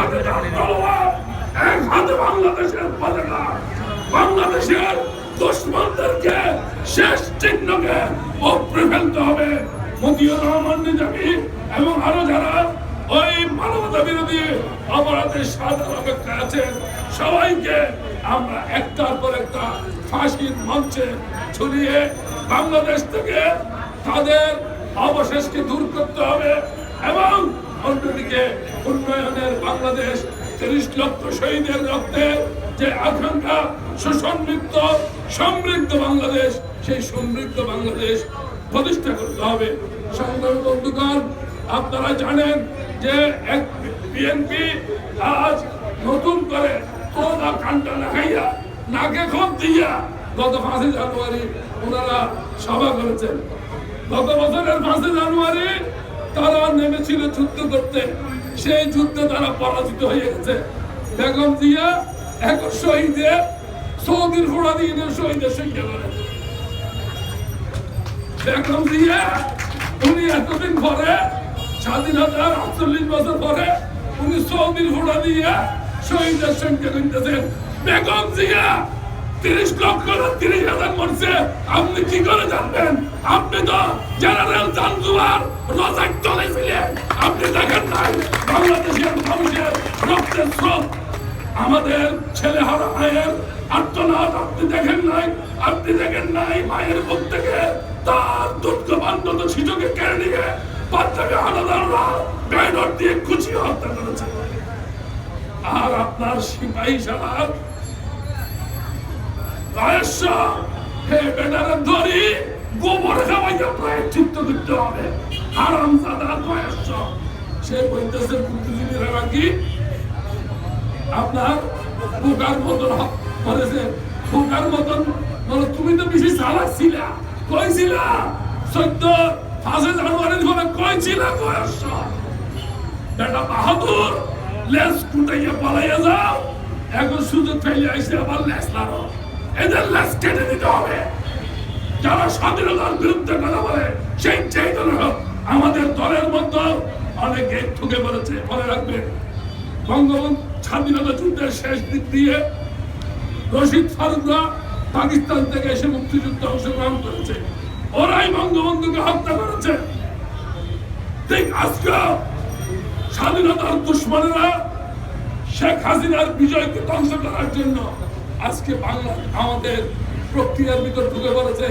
হাতে তলোয়ার এক হাতে বাংলাদেশের পতাকা বাংলাদেশের দুশ্মনদেরকে শেষ চিহ্নকে উপরে ফেলতে হবে মতিউর রহমান নিজামী এবং আরও যারা ওই মানবতা বিরোধী অপরাধের সাধারণ অপেক্ষা আছেন সবাইকে আমরা একটার পর একটা ফাঁসির মঞ্চে ঝুলিয়ে বাংলাদেশ থেকে তাদের অবশেষকে দূর করতে হবে এবং অন্যদিকে উন্নয়নের বাংলাদেশ তিরিশ লক্ষ শহীদের রক্তে যে আকাঙ্ক্ষা সুসমৃদ্ধ, সমৃদ্ধ বাংলাদেশ, সেই সমৃদ্ধ বাংলাদেশ প্রতিষ্ঠা করতে হবে। সংগ্রামী আপনারা জানেন যে এক বিএনপি আজ নতুন করে তোলা কান্টা লাগাইয়া, নাকে খোপ দিয়া গত পাঁচই জানুয়ারি ওনারা সভা করেছেন। গত বছরের পাঁচই জানুয়ারি তারা নেমেছিল যুদ্ধ করতে। সেই যুদ্ধে তারা পরাজিত হয়ে গেছে। বেগম জিয়া এক শহীদে সৌদির ঘোড়া দিয়ে শহীদের সংখ্যা করে বেগম জিয়া উনি এতদিন পরে স্বাধীনতার আটচল্লিশ বছর পরে উনি সৌদির ঘোড়া দিয়ে শহীদের সংখ্যা কিনতেছেন বেগম জিয়া তিরিশ লক্ষ তিরিশ হাজার মরছে। আপনি কি করে জানবেন? আপনি তো জেনারেল জানজুয়ার রোজাক চলেছিলেন। আপনি দেখেন নাই, বাংলাদেশের মানুষের রক্তের স্রোত। আমাদের ছেলে হারা মায়ের আত্মনাথ আপনি দেখেন নাই? আপনি দেখেন নাই মায়ের মুখ থেকে তার দুঃখ বান্ধব শিশুকে কেড়ে নিয়ে বাচ্চাকে হানাদাররা ব্যানর দিয়ে কুচিয়ে হত্যা করেছে। আর আপনার সিপাহী সালার রায়স্য হে বেটারে ধরি গোবর খাওয়াইয়া প্রায় চিত্ত করতে হবে। হারাম সাদা কয়েস্য সে বলতেছে বুদ্ধিজীবীরা নাকি আপনার বোকার মতন করেছে। বোকার মতন, বলো, তুমি তো বেশি চালাক ছিলা, কই ছিলা? চোদ্দ পাঁচে জানুয়ারির ঘরে কই ছিলা কয়েস্য বেটা বাহাদুর লেস কুটাইয়া পালাইয়া যাও, এখন সুযোগ ফেলে আইসে আবার লেস লাড়ো। এদের লেস কেটে দিতে হবে। যারা স্বাধীনতার বিরুদ্ধে কথা বলে, সেই হোক আমাদের দলের মধ্যে অনেকে ঠুকে পড়েছে মনে রাখবেন, বঙ্গবন্ধু স্বাধীনতা যুদ্ধের শেষ দিক দিয়ে রশিদ ফারুকরা পাকিস্তান থেকে এসে মুক্তিযুদ্ধে অংশগ্রহণ করেছে। ওরাই বঙ্গবন্ধুকে হত্যা করেছে। ঠিক আজকে স্বাধীনতার দুশ্মনেরা শেখ হাসিনার বিজয়কে ধ্বংস করার জন্য আজকে বাংলা আমাদের প্রক্রিয়ার ভিতর ঢুকে পড়েছে।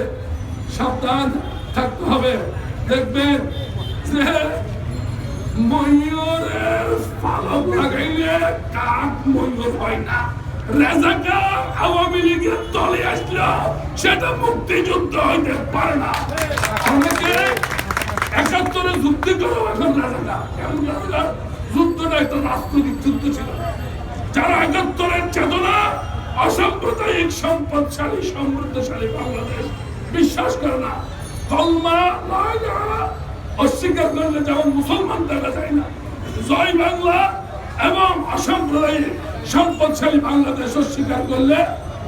সাবধান থাকতে হবে। দেখবেন যে ময়ূরের পালক লাগাইলে কাক ময়ূর হয় না। আওয়ামী লীগের দলে আসলো, সেটা মুক্তিযুদ্ধ হইতে পারে না। অনেকে একাত্তরে যুদ্ধ করো এখন রাজাকা কেমন রাজাকা যুদ্ধটা একটা রাজনৈতিক যুদ্ধ ছিল। যারা একাত্তরের চেতনা অসাম্প্রদায়িক সম্পদশালী, সমৃদ্ধশালী বাংলাদেশ। বিশ্বাস করে না, কলমা অস্বীকার করলে যেমন মুসলমান দেখা যায় না। জয় বাংলা এবং অসাম্প্রদায়িক সম্পদশালী বাংলাদেশ অস্বীকার করলে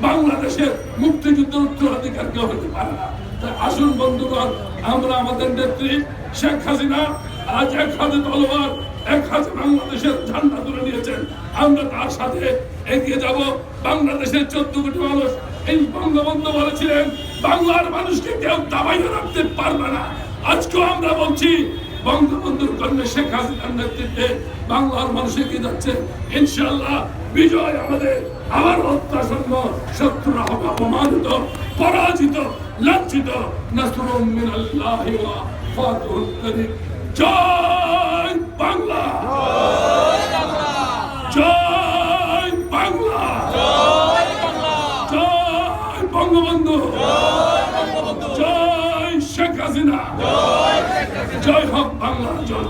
বাংলাদেশের মুক্তিযুদ্ধের উত্তরাধিকার কেউ হতে পারে না। তাই আসুন বন্ধুগণ, আমরা আমাদের নেত্রী শেখ হাসিনা আজ এক হাতে তলোয়ার, এক হাতে বাংলাদেশের ঝান্ডা তুলে নিয়েছেন। আমরা তার সাথে এগিয়ে যাব। বাংলাদেশের চোদ্দ কোটি মানুষ এই বঙ্গবন্ধু বলেছিলেন বাংলার মানুষকে কেউ দাবাইয়ে রাখতে পারবে না। আজকেও আমরা বলছি, বঙ্গবন্ধুর কন্যা শেখ হাসিনার নেতৃত্বে বাংলার মানুষ এগিয়ে যাচ্ছে। ইনশাল্লাহ বিজয় আমাদের আবার অত্যাসন্ন শত্রুরা হবে অপমানিত, পরাজিত, লাঞ্ছিত। নাসরুম মিনাল্লাহি করিম জয় বাংলা! হাসিনা জয় হোক বাংলা জয়